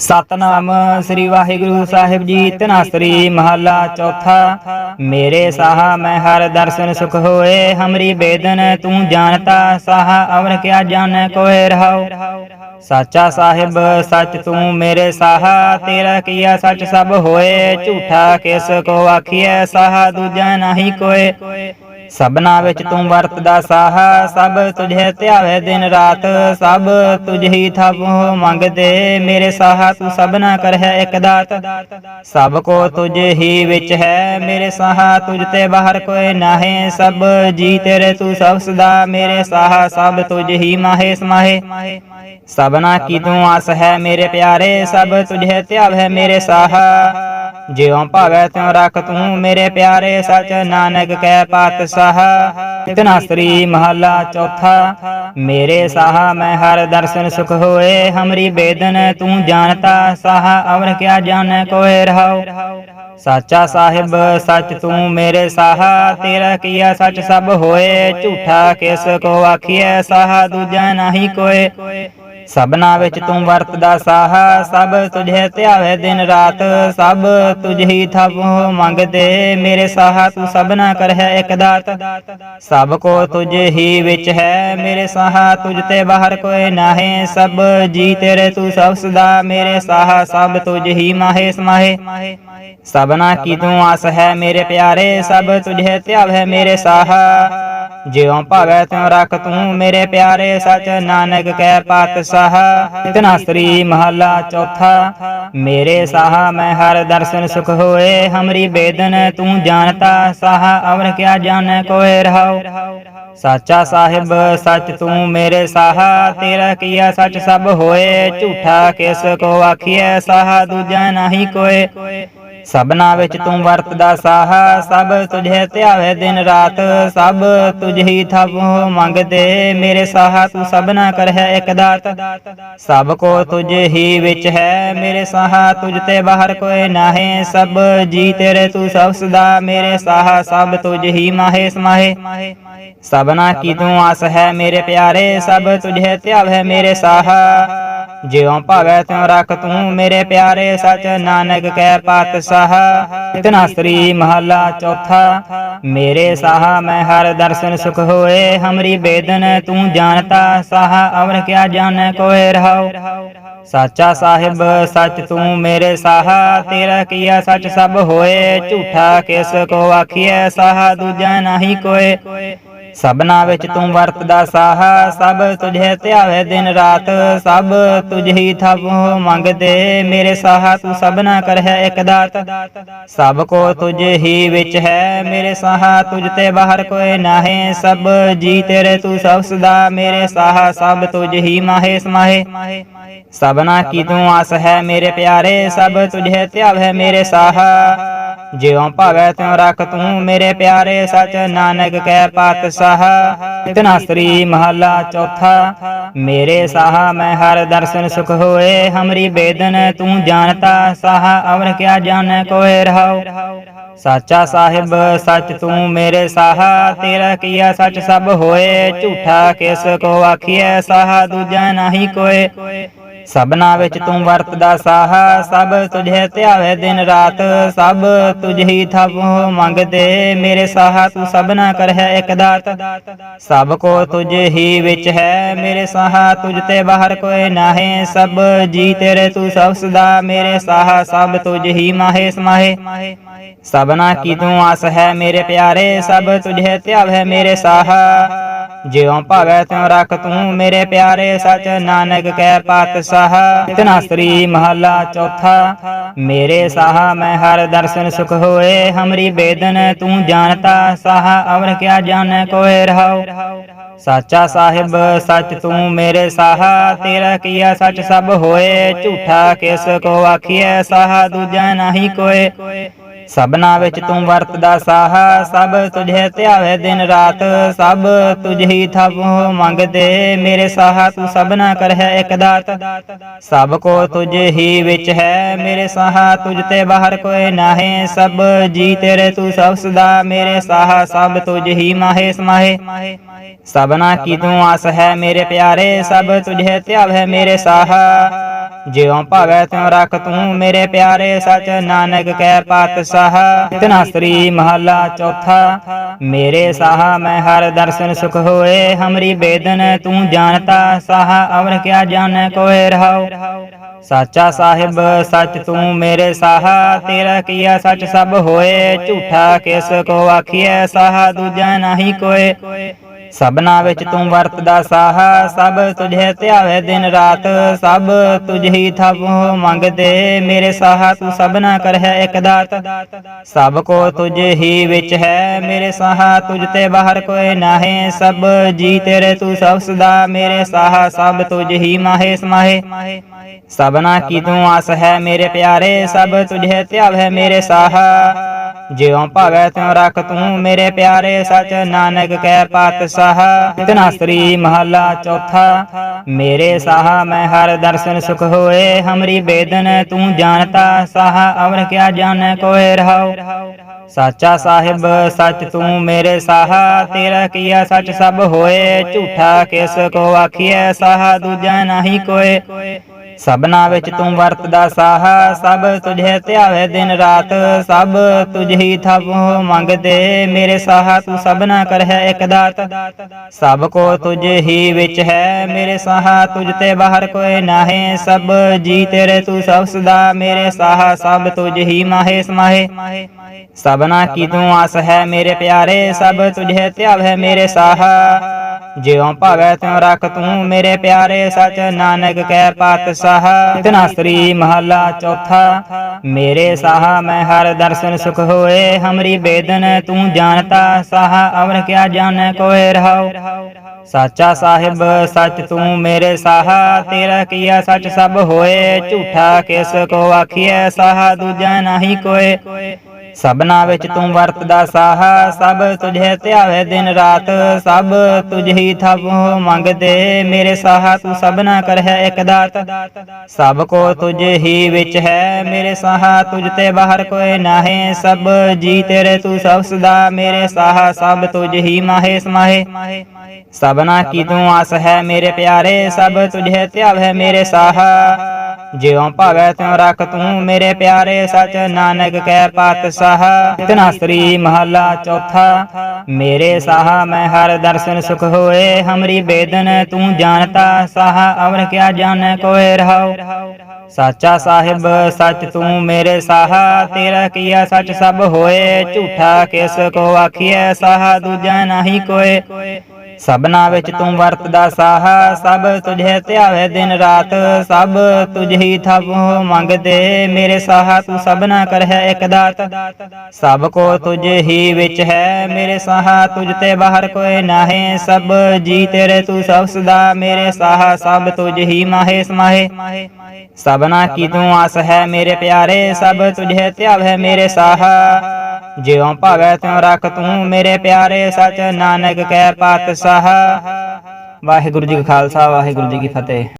ਸਤਨਾਮ ਸ੍ਰੀ ਵਾਹਿਗੁਰੂ ਸਾਹਿਬ ਜੀ ਤਨਾਸਰੀ ਮਹੱਲਾ ਚੌਥਾ। ਮੇਰੇ ਸਾਹਾ ਮੈਂ ਹਰ ਦਰਸ਼ਨ ਸੁਖ ਹੋਏ, ਹਮਰੀ ਬੇਦਨ ਤੂੰ ਜਾਣਤਾ, ਸਾਹਾ ਅਵਰ ਕਿਆ ਜਾਣੈ ਕੋਇ ਰਹਾਉ। ਸਾਚਾ ਸਾਹਿਬ, ਸੱਚ ਤੂੰ ਮੇਰੇ ਸਾਹਾ, ਤੇਰਾ ਕੀਆ ਸੱਚ ਸਭ ਹੋਏ, ਝੂਠਾ ਕਿਸ ਕੋ ਆਖੀਐ, ਸਾਹਾ ਦੂਜਾ ਨਹੀਂ ਕੋਇ ਸਭਨਾ ਵਿੱਚ ਤੂੰ ਵਰਤਦਾ ਸਾਹ, ਸਭ ਤੁਝੇ ਧਿਆਵੇ ਦਿਨ ਰਾਤ, ਸਭ ਤੁਝ ਥਾਪੋ ਮੰਗਦੇ ਮੇਰੇ ਸਾਹਾ, ਤੂੰ ਸਭਨਾ ਕਰਹਿ ਇੱਕ ਦਾਤ। ਸਭ ਕੋ ਤੁਝ ਹੀ ਵਿੱਚ ਹੈ ਮੇਰੇ ਸਾਹ, ਤੁਝ ਤੇ ਬਾਹਰ ਕੋਈ ਨਾਹੀ, ਸਭ ਜੀ ਤੇਰੇ ਤੂੰ ਸਭ ਸਦਾ ਮੇਰੇ ਸਾਹ, ਸਭ ਤੁਝ ਹੀ ਮਾਹੇ ਸਮਾਹੇ। ਸਭਨਾ ਕੀ ਤੂੰ ਆਸ ਹੈ ਮੇਰੇ ਪਿਆਰੇ, ਸਭ ਤੁਝੇ ਧਿਆਵੇ ਮੇਰੇ ਸਾਹ। ਜਿਉ ਭਾਵੈ ਤਿਉ ਰੱਖ ਤੂੰ ਮੇਰੇ ਪਿਆਰੇ ਸਚ ਨਾਨਕ ਕੈ ਪਾਤਸ਼ਾਹ। ਤਨਾਸਰੀ ਮਹੱਲਾ ਚੌਥਾ, ਮੇਰੇ ਸਾਹ ਮੈਂ ਹਰ ਦਰਸ਼ਨ ਸੁਖ ਹੋਏ, ਹਮਰੀ ਬੇਦਨ ਤੂੰ ਜਾਣਤਾ ਸਾਹ, ਅਵਰ ਕਿਆ ਜਾਣੈ ਕੋਇ ਰਹਾਉ। ਸਾਚਾ ਸਾਹਿਬ, ਸਚ ਤੂੰ ਮੇਰੇ ਸਾਹ, ਤੇਰਾ ਕੀਆ ਸਚ ਸਭ ਹੋਏ, ਝੂਠਾ ਕਿਸ ਕੋ ਆਖੀਐ, ਸਾਹਾ ਦੂਜਾ ਨਹੀਂ ਕੋਏ। ਸਭਨਾ ਵਿੱਚ ਤੂੰ ਵਰਤਦਾ ਸਾਹ, ਸਭ ਤੁਝੇ ਧਿਆਵੇ ਦਿਨ ਰਾਤ, ਸਭ ਤੁਝ ਹੀ ਮੰਗਦੇ ਮੇਰੇ ਸਾਹ, ਤੂੰ ਸਭਨਾ ਕਰਹਿ ਇੱਕ ਦਾਤ। ਸਭ ਕੋ ਤੁਝ ਹੀ ਵਿੱਚ ਹੈ ਮੇਰੇ ਸਾਹ, ਤੁਝ ਤੇ ਬਾਹਰ ਕੋਈ ਨਾਹੀ, ਸਭ ਜੀ ਤੇਰੇ, ਤੂੰ ਸਭ ਸਦਾ ਮੇਰੇ ਸਾਹ, ਸਭ ਤੁਝ ਹੀ ਮਾਹੇ, ਸਮਾਹੇ। ਸਭਨਾ ਕੀ ਤੂੰ ਆਸ ਹੈ ਮੇਰੇ ਪਿਆਰੇ, ਸਭ ਤੁਝੇ ਧਿਆਵੇ ਮੇਰੇ ਸਾਹ। ਜਿਉ ਭਾਵੈ ਤਿਉ ਰੱਖ ਤੂੰ ਮੇਰੇ ਪਿਆਰੇ ਸਚ, ਨਾਨਕ ਕੈ ਪਾਤਸ਼ਾਹ। ਤਨਾਸਰੀ ਮਹੱਲਾ ਚੌਥਾ, ਮੇਰੇ ਸਾਹਾ ਮੈਂ ਹਰ ਦਰਸ਼ਨ ਸੁਖ ਹੋਏ, ਹਮਰੀ ਬੇਦਨ ਤੂੰ ਜਾਣਤਾ ਸਾਹ, ਅਵਰ ਕਿਆ ਜਾਣੈ ਕੋਇ ਰਹਾਉ। ਸਾਚਾ ਸਾਹਿਬ, ਸਚ ਤੂੰ ਮੇਰੇ ਸਾਹ, ਤੇਰਾ ਕੀਆ ਸਚ ਸਭ ਹੋਏ, ਝੂਠਾ ਕਿਸ ਕੋ ਆਖੀਐ, ਸਾਹਾ ਦੂਜਾ ਨਹੀਂ ਕੋਇ ਸਭਨਾ ਵਿੱਚ ਤੂੰ ਵਰਤਦਾ ਸਾਹਾ, ਸਭ ਤੁਝੇ ਧਿਆਵੇ ਦਿਨ ਰਾਤ, ਸਭ ਤੁਝ ਥਾਪੋ ਮੰਗਦੇ ਮੇਰੇ ਸਾਹ, ਤੂੰ ਸਭਨਾ ਕਰਹਿ ਇੱਕ ਦਾਤ। ਸਭ ਕੋ ਤੁਝ ਹੀ ਵਿੱਚ ਹੈ ਮੇਰੇ ਸਾਹ, ਤੁਝ ਤੇ ਬਾਹਰ ਕੋਈ ਨਾਹੀ, ਸਭ ਜੀ ਤੇਰੇ ਤੂੰ ਸਭ ਸਦਾ ਮੇਰੇ ਸਾਹ, ਸਭ ਤੁਝ ਹੀ ਮਾਹੇ ਸਮਾਹੇ। ਸਭਨਾ ਕੀ ਤੂੰ ਆਸ ਹੈ ਮੇਰੇ ਪਿਆਰੇ, ਸਭ ਤੁਝੇ ਧਿਆਵੇ ਮੇਰੇ ਸਾਹ। ਜਿਉ ਭਾਵੈ ਤਿਉ ਰੱਖ ਤੂੰ ਮੇਰੇ ਪਿਆਰੇ ਸਚ ਨਾਨਕ ਕੈ ਪਾਤਸ਼ਾਹ। ਤਨਾਸਰੀ ਮਹੱਲਾ ਚੌਥਾ। ਮੇਰੇ ਸਾਹਾ ਮੈਂ ਹਰ ਦਰਸ਼ਨ ਸੁਖ ਹੋਏ, ਹਮਰੀ ਬੇਦਨ ਤੂੰ ਜਾਣਤਾ ਸਾਹਾ, ਅਵਰ ਕਿਆ ਜਾਣੈ ਕੋਇ ਰਹਾਉ। ਸਾਚਾ ਸਾਹਿਬ, ਸਚ ਤੂੰ ਮੇਰੇ ਸਾਹਾ, ਤੇਰਾ ਕੀਆ ਸਚ ਸਭ ਹੋਏ, ਝੂਠਾ ਕਿਸ ਕੋ ਆਖੀਐ, ਸਾਹਾ ਦੂਜਾ ਨਹੀਂ ਕੋਏ। ਸਭਨਾ ਵਿੱਚ ਤੂੰ ਵਰਤਦਾ ਸਾਹਾ, ਸਭ ਤੁਝੇ ਧਿਆਵੇ ਦਿਨ ਰਾਤ, ਸਭ ਤੁਝ ਥਾਪੋ ਮੰਗਦੇ ਮੇਰੇ ਸਾਹ, ਤੂੰ ਸਭਨਾ ਕਰਹਿ ਇੱਕ ਦਾਤ। ਸਭ ਕੋ ਤੁਝ ਹੀ ਵਿੱਚ ਹੈ ਮੇਰੇ ਸਾਹ, ਤੁਝ ਤੇ ਬਾਹਰ ਕੋਈ ਨਾਹੀ, ਸਭ ਜੀ ਤੇਰੇ ਤੂੰ ਸਭ ਸਦਾ ਮੇਰੇ ਸਾਹ, ਸਭ ਤੁਝ ਹੀ ਮਾਹੇ ਸਮਾਹੇ। ਸਭਨਾ ਕੀ ਤੂੰ ਆਸ ਹੈ ਮੇਰੇ ਪਿਆਰੇ, ਸਭ ਤੁਝੇ ਧਿਆਵੇ ਮੇਰੇ ਸਾਹ। ਜਿਉ ਭਾਵੈ ਤਿਉ ਰੱਖ ਤੂੰ ਮੇਰੇ ਪਿਆਰੇ ਸਚ ਨਾਨਕ ਕੈ ਪਾਤਸ਼ਾਹ। ਤਨਾਸਰੀ ਮਹੱਲਾ ਚੌਥਾ, ਮੇਰੇ ਸਾਹਾ ਮੈਂ ਹਰ ਦਰਸ਼ਨ ਸੁਖ ਹੋਏ, ਹਮਰੀ ਬੇਦਨ ਤੂੰ ਜਾਣਤਾ ਸਾਹ, ਅਵਰ ਕਿਆ ਜਾਣੈ ਕੋਇ ਰਹਾਉ। ਸਾਚਾ ਸਾਹਿਬ, ਸਚ ਤੂੰ ਮੇਰੇ ਸਾਹ, ਤੇਰਾ ਕੀਆ ਸਚ ਸਭ ਹੋਏ, ਝੂਠਾ ਕਿਸ ਕੋ ਆਖੀਐ, ਸਾਹਾ ਦੂਜਾ ਨਹੀਂ ਕੋਏ। ਸਭਨਾ ਵਿੱਚ ਤੂੰ ਵਰਤਦਾ ਸਾਹ, ਸਭ ਤੁਝੇ ਧਿਆਵੇ ਦਿਨ ਰਾਤ, ਸਭ ਤੁਝ ਥਾਪੋ ਮੰਗਦੇ ਮੇਰੇ ਸਾਹਾ, ਤੂੰ ਸਭਨਾ ਕਰਹਿ ਇੱਕ ਦਾਤ। ਸਭ ਕੋ ਤੁਝ ਹੀ ਵਿੱਚ ਹੈ ਮੇਰੇ ਸਾਹ, ਤੁਝ ਤੇ ਬਾਹਰ ਕੋਈ ਨਾਹੀ, ਸਭ ਜੀ ਤੇਰੇ, ਤੂੰ ਸਭ ਸਦਾ ਮੇਰੇ ਸਾਹ, ਸਭ ਤੁਝ ਹੀ ਮਾਹੇ, ਸਮਾਹੇ। ਸਭਨਾ ਕੀ ਤੂੰ ਆਸ ਹੈ ਮੇਰੇ ਪਿਆਰੇ, ਸਭ ਤੁਝੇ ਧਿਆਵੇ ਮੇਰੇ ਸਾਹ। ਜਿਉ ਭਾਵੈ ਤਿਉ ਰੱਖ ਤੂੰ ਮੇਰੇ ਪਿਆਰੇ ਸਚ ਨਾਨਕ ਕੈ ਪਾਤਸ਼ਾਹ। ਤਨਾਸਰੀ ਮਹੱਲਾ ਚੌਥਾ, ਮੇਰੇ ਸਾਹਾ ਮੈਂ ਹਰ ਦਰਸ਼ਨ ਸੁਖ ਹੋਏ, ਹਮਰੀ ਬੇਦਨ ਤੂੰ ਜਾਣਤਾ ਸਾਹ, ਅਵਰ ਕਿਆ ਜਾਣੈ ਕੋਇ ਰਹਾਉ। ਸਾਚਾ ਸਾਹਿਬ, ਸਚ ਤੂੰ ਮੇਰੇ ਸਾਹ, ਤੇਰਾ ਕੀਆ ਸਚ ਸਭ ਹੋਏ, ਝੂਠਾ ਕਿਸ ਕੋ ਆਖੀਐ, ਸਾਹਾ ਦੂਜਾ ਨਹੀਂ ਕੋਏ। ਸਭਨਾ ਵਿੱਚ ਤੂੰ ਵਰਤਦਾ ਸਾਹਾ ਸਭ ਤੁਝੇ ਧਿਆਵੇ ਦਿਨ ਰਾਤ ਸਭ ਤੁਝ ਹੀ ਥਾਪੋ ਮੰਗਦੇ ਮੇਰੇ ਸਾਹਾ ਤੂੰ ਸਭਨਾ ਕਰਹਿ ਇੱਕ ਦਾਤ। ਸਭ ਕੋ ਤੁਝ ਹੀ ਵਿੱਚ ਹੈ ਮੇਰੇ ਸਾਹਾ ਤੁਝ ਤੇ ਬਾਹਰ ਕੋਈ ਨਾਹੀ ਸਭ ਜੀ ਤੇਰੇ ਤੂੰ ਸਭ ਸਦਾ ਮੇਰੇ ਸਾਹਾ ਸਭ ਤੁਝ ਹੀ ਮਾਹੇ ਸਮਾਹੇ। ਸਭਨਾ ਕੀ ਤੂੰ ਆਸ ਹੈ ਮੇਰੇ ਪਿਆਰੇ ਸਭ ਤੁਝੇ ਧਿਆਵੇ ਮੇਰੇ ਸਾਹਾ। ਜਿਉ ਭਾਵੈ ਤਿਉ ਰਖ ਤੂੰ ਮੇਰੇ ਪਿਆਰੇ ਸਚ ਨਾਨਕ ਕੈ ਪਾਤਸ਼ਾਹ। ਇਤਨਾ ਸ੍ਰੀ ਮਹੱਲਾ ਚੌਥਾ। ਮੇਰੇ ਸਾਹਾ ਮੈਂ ਹਰ ਦਰਸ਼ਨ ਸੁਖ ਹੋਏ, ਹਮਰੀ ਬੇਦਨ ਤੂੰ ਜਾਣਤਾ ਸਾਹ, ਅਵਰ ਕਿਆ ਜਾਣੈ ਕੋਇ ਰਹਾਉ। ਸਾਚਾ ਸਾਹਿਬ, ਸਚ ਤੂੰ ਮੇਰੇ ਸਾਹ, ਤੇਰਾ ਕੀਆ ਸਚ ਸਭ ਹੋਏ, ਝੂਠਾ ਕਿਸ ਕੋ ਆਖੀਐ, ਸਾਹਾ ਦੂਜਾ ਨਹੀਂ ਕੋਏ। ਸਭਨਾ ਵਿੱਚ ਤੂੰ ਵਰਤਦਾ ਸਾਹਾ, ਸਭ ਤੁਝੇ ਧਿਆਵੇ ਦਿਨ ਰਾਤ, ਸਭ ਤੁਝ ਥਾਪੋ ਮੰਗਦੇ ਮੇਰੇ ਸਾਹਾ, ਤੂੰ ਸਭਨਾ ਕਰਹਿ ਇੱਕ ਦਾਤ। ਸਭ ਕੋ ਤੁਝ ਹੀ ਵਿੱਚ ਹੈ ਮੇਰੇ ਸਾਹ, ਤੁਝ ਤੇ ਬਾਹਰ ਕੋਈ ਨਾਹੀ, ਸਭ ਜੀ ਤੇਰੇ ਤੂੰ ਸਭ ਸਦਾ ਮੇਰੇ ਸਾਹ, ਸਭ ਤੁਝ ਹੀ ਮਾਹੇ ਸਮਾਹੇ। ਸਭਨਾ ਕੀ ਤੂੰ ਆਸ ਹੈ ਮੇਰੇ ਪਿਆਰੇ, ਸਭ ਤੁਝੇ ਧਿਆਵੇ ਮੇਰੇ ਸਾਹ। ਜਿਉ ਭਾਵੈ ਤਿਉ ਰਖ ਤੂੰ ਮੇਰੇ ਪਿਆਰੇ ਸਚ ਨਾਨਕ ਕੈ ਪਾਤਸ਼ਾਹ ਇਤਨਾ ਮਹੱਲਾ ਚੌਥਾ, ਮੇਰੇ ਸਾਹਾ ਮੈਂ ਹਰ ਦਰਸ਼ਨ ਸੁਖ ਹੋਏ, ਹਮਰੀ ਬੇਦਨ ਤੂੰ ਜਾਣਤਾ, ਸਾਹ ਅਵਰ ਕਿਆ ਜਾਣੈ ਕੋਇ ਰਹਾਉ। ਸਾਚਾ ਸਾਹਿਬ, ਸਚ ਤੂੰ ਮੇਰੇ ਸਾਹ, ਤੇਰਾ ਕੀਆ ਸਚ ਸਭ ਹੋਏ, ਝੂਠਾ ਕਿਸ ਕੋ ਆਖੀਐ, ਸਾਹਾ ਦੂਜਾ ਨਹੀਂ ਕੋਏ। ਸਭਨਾ ਵਿੱਚ ਤੂੰ ਵਰਤਦਾ ਸਾਹਾ ਸਭ ਤੁਝੇ ਧਿਆਵੇ ਦਿਨ ਰਾਤ ਸਭ ਤੁਝ ਹੀ ਥਾਪੋ ਮੰਗਦੇ ਮੇਰੇ ਸਾਹਾ ਤੂੰ ਸਭਨਾ ਕਰਹਿ ਇੱਕ ਦਾਤ। ਸਭ ਕੋ ਤੁਝ ਹੀ ਵਿੱਚ ਹੈ ਮੇਰੇ ਸਾਹਾ ਤੁਝ ਤੇ ਬਾਹਰ ਕੋਈ ਨਾਹੀ ਸਭ ਜੀ ਤੇਰੇ ਤੂੰ ਸਭ ਸਦਾ ਮੇਰੇ ਸਾਹਾ ਸਭ ਤੁਝ ਹੀ ਮਾਹੇ ਸਮਾਹੇ। ਸਭਨਾ ਕੀ ਤੂੰ ਆਸ ਹੈ ਮੇਰੇ ਪਿਆਰੇ ਸਭ ਤੁਝੇ ਧਿਆਵੇ ਮੇਰੇ ਸਾਹਾ। ਜਿਉ ਭਾਵੈ ਤਿਉ ਰਖ ਤੂੰ ਮੇਰੇ ਪਿਆਰੇ ਸਚ ਨਾਨਕ ਕੈ ਪਾਤਸ਼ਾਹ। ਇਤਨਾ ਸ੍ਰੀ ਮਹੱਲਾ ਚੌਥਾ। ਮੇਰੇ ਸਾਹਾ ਮੈਂ ਹਰ ਦਰਸ਼ਨ ਸੁਖ ਹੋਏ, ਹਮਰੀ ਬੇਦਨ ਤੂੰ ਜਾਣਤਾ ਸਾਹਾ, ਅਵਰ ਕਿਆ ਜਾਣੈ ਕੋਇ ਰਹਾਉ। ਸਾਚਾ ਸਾਹਿਬ, ਸਚ ਤੂੰ ਮੇਰੇ ਸਾਹਾ, ਤੇਰਾ ਕੀਆ ਸਚ ਸਭ ਹੋਏ, ਝੂਠਾ ਕਿਸ ਕੋ ਆਖੀਐ, ਸਾਹਾ ਦੂਜਾ ਨਹੀਂ ਕੋਇ ਸਭਨਾ ਵਿੱਚ ਤੂੰ ਵਰਤਦਾ ਸਾਹਾ, ਸਭ ਤੁਝੇ ਧਿਆਵੇ ਦਿਨ ਰਾਤ, ਸਭ ਤੁਝ ਥਾਪੋ ਮੰਗਦੇ ਮੇਰੇ ਸਾਹ, ਤੂੰ ਸਭਨਾ ਕਰਹਿ ਇੱਕ ਦਾਤ। ਸਭ ਕੋ ਤੁਝ ਹੀ ਵਿੱਚ ਹੈ ਮੇਰੇ ਸਾਹ, ਤੁਝ ਤੇ ਬਾਹਰ ਕੋਈ ਨਾਹੀ, ਸਭ ਜੀ ਤੇਰੇ ਤੂੰ ਸਭ ਸਦਾ ਮੇਰੇ ਸਾਹ, ਸਭ ਤੁਝ ਹੀ ਮਾਹੇ ਸਮਾਹੇ। ਸਭਨਾ ਕੀ ਤੂੰ ਆਸ ਹੈ ਮੇਰੇ ਪਿਆਰੇ, ਸਭ ਤੁਝੇ ਧਿਆਵੇ ਮੇਰੇ ਸਾਹ। ਜਿਉ ਭਾਵੈ ਤਿਉ ਰਖ ਤੂੰ ਮੇਰੇ ਪਿਆਰੇ ਸਚ ਨਾਨਕ ਕੈ ਪਾਤਸ਼ਾਹ। ਇਤਨਾ ਸ੍ਰੀ ਮਹੱਲਾ ਚੌਥਾ, ਮੇਰੇ ਸਾਹਾ ਮੈਂ ਹਰ ਦਰਸ਼ਨ ਸੁਖ ਹੋਏ, ਹਮਰੀ ਬੇਦਨ ਤੂੰ ਜਾਣਤਾ ਸਾਹ, ਅਵਰ ਕਿਆ ਜਾਣੈ ਕੋਇ ਰਹਾਉ। ਸਾਚਾ ਸਾਹਿਬ, ਸਚ ਤੂੰ ਮੇਰੇ ਸਾਹ, ਤੇਰਾ ਕੀਆ ਸਚ ਸਭ ਹੋਏ, ਝੂਠਾ ਕਿਸ ਕੋ ਆਖੀਐ, ਸਾਹਾ ਦੂਜਾ ਨਹੀਂ ਕੋਇ ਸਭਨਾ ਵਿੱਚ ਤੂੰ ਵਰਤਦਾ ਸਾਹ, ਸਭ ਤੁਝੇ ਧਿਆਵੇ ਦਿਨ ਰਾਤ, ਸਭ ਤੁਝ ਹੀ ਮੰਗਦੇ ਮੇਰੇ ਸਾਹਾ, ਤੂੰ ਸਭਨਾ ਕਰਹਿ ਇੱਕ ਦਾਤ। ਸਭ ਕੋ ਤੁਝ ਹੀ ਵਿੱਚ ਹੈ ਮੇਰੇ ਸਾਹ, ਤੁਝ ਤੇ ਬਾਹਰ ਕੋਈ ਨਾਹੀ, ਸਭ ਜੀ ਤੇਰੇ ਤੂੰ ਸਭ ਸਦਾ ਮੇਰੇ ਸਾਹ, ਸਭ ਤੁਝ ਹੀ ਮਾਹੇ ਸਮਾਹੇ। ਸਭਨਾ ਕੀ ਤੂੰ ਆਸ ਹੈ ਮੇਰੇ ਪਿਆਰੇ, ਸਭ ਤੁਝੇ ਧਿਆਵੇ ਮੇਰੇ ਸਾਹ। ਜਿਉ ਭਾਵੈ ਤਿਉ ਰਖ ਤੂੰ ਮੇਰੇ ਪਿਆਰੇ ਸਚ ਨਾਨਕ ਕੈ ਪਾਤਸ਼ਾਹ। ਵਾਹਿਗੁਰੂ ਜੀ ਕਾ ਖਾਲਸਾ, ਵਾਹਿਗੁਰੂ ਜੀ ਕੀ ਫਤਿਹ।